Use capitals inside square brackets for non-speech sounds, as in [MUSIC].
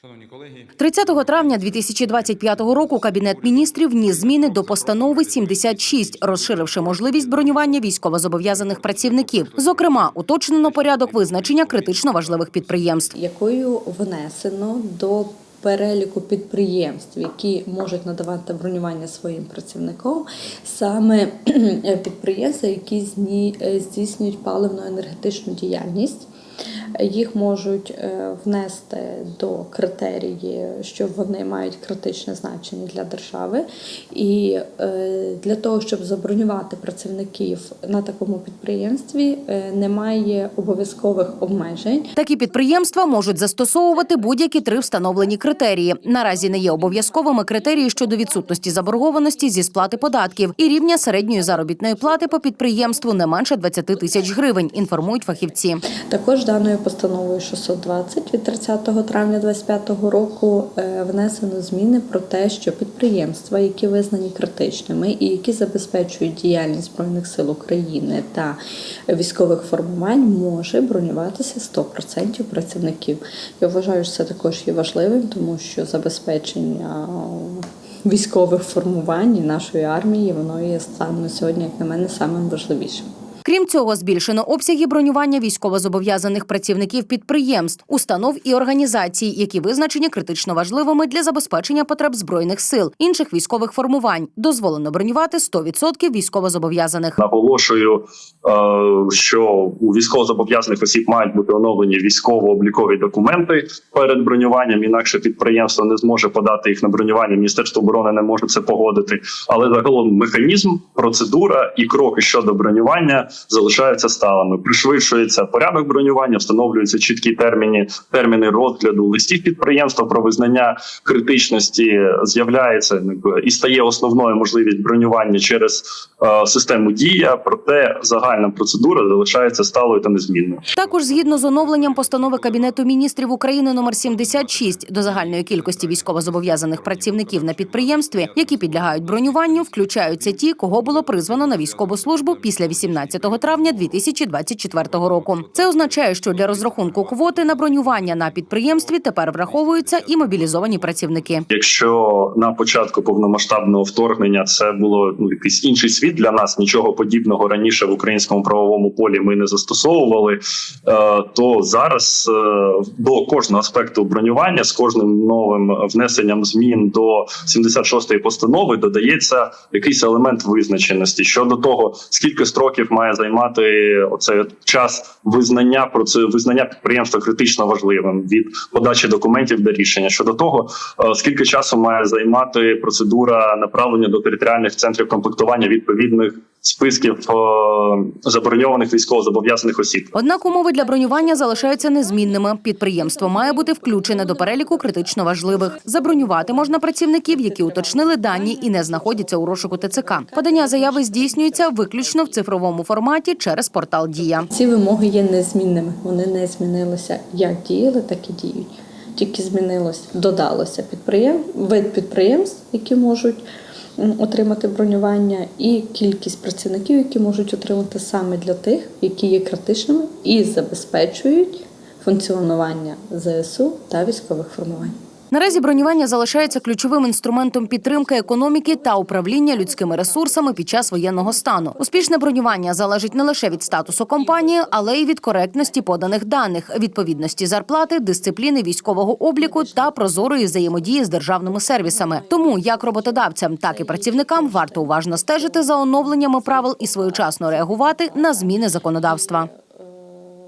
Шановні колеги, 30 травня 2025 року Кабінет міністрів вніс зміни до постанови 76, розширивши можливість бронювання військовозобов'язаних працівників. Зокрема, уточнено порядок визначення критично важливих підприємств. якою внесено до переліку підприємств, які можуть надавати бронювання своїм працівникам, саме [CLEARS THROAT] підприємства, які зні- е, здійснюють паливно-енергетичну діяльність. Їх можуть е, внести до критерії, що вони мають критичне значення для держави, і е, для того, щоб забронювати працівників на такому підприємстві, е, немає обов'язкових обмежень. Такі підприємства можуть застосовувати будь-які три встановлені критерії. Наразі не є обов'язковими критерії щодо відсутності заборгованості зі сплати податків і рівня середньої заробітної плати по підприємству не менше 20 тисяч гривень. Інформують фахівці. Також даною постановою 620 від 30 травня 2025 року е, внесено зміни про те, що підприємства, які визнані критичними і які забезпечують діяльність збройних сил України та військових формувань, може бронюватися 100% працівників. Я вважаю, що це також є важливим, тому що забезпечення військових формувань і нашої армії воно є станом сьогодні, як на мене, самим важливішим. Крім цього, збільшено обсяги бронювання військовозобов'язаних працівників підприємств, установ і організацій, які визначені критично важливими для забезпечення потреб збройних сил, інших військових формувань. Дозволено бронювати 100% військовозобов'язаних. Наголошую, е, що у військовозобов'язаних осіб мають бути оновлені військово-облікові документи перед бронюванням. Інакше підприємство не зможе подати їх на бронювання. Міністерство оборони не може це погодити. Але загалом механізм, процедура і кроки щодо бронювання залишаються сталими. Пришвидшується порядок бронювання, встановлюються чіткі терміни, терміни розгляду листів підприємства про визнання критичності. З'являється і стає основною можливість бронювання через е, систему дія. Проте загальна процедура залишається сталою та незмінною. Також згідно з оновленням постанови Кабінету міністрів України номер 76 до загальної кількості військовозобов'язаних працівників на підприємстві, які підлягають бронюванню, включаються ті, кого було призвано на військову службу після 18 травня 2024 року. Це означає, що для розрахунку квоти на бронювання на підприємстві тепер враховуються і мобілізовані працівники. Якщо на початку повномасштабного вторгнення це було ну якийсь інший світ для нас, нічого подібного раніше в українському правовому полі ми не застосовували. е, То зараз е, до кожного аспекту бронювання з кожним новим внесенням змін до 76-ї постанови додається якийсь елемент визначеності щодо того, скільки строків має займати оцей час визнання про це визнання підприємства критично важливим від подачі документів до рішення. Щодо того, е, скільки часу має займати процедура направлення до територіальних центрів комплектування відповідних списків е, заброньованих військовозобов'язаних осіб. Однак умови для бронювання залишаються незмінними. Підприємство має бути включене до переліку критично важливих. Забронювати можна працівників, які уточнили дані і не знаходяться у розшуку ТЦК. Подання заяви здійснюється виключно в цифровому форматі через портал Дія. Ці вимоги є незмінними. Вони не змінилися як діяли, так і діють. Тільки змінилось, додалося підприєм... вид підприємств, які можуть отримати бронювання, і кількість працівників, які можуть отримати саме для тих, які є критичними і забезпечують функціонування ЗСУ та військових формувань. Наразі бронювання залишається ключовим інструментом підтримки економіки та управління людськими ресурсами під час воєнного стану. Успішне бронювання залежить не лише від статусу компанії, але й від коректності поданих даних, відповідності зарплати, дисципліни військового обліку та прозорої взаємодії з державними сервісами. Тому як роботодавцям, так і працівникам варто уважно стежити за оновленнями правил і своєчасно реагувати на зміни законодавства.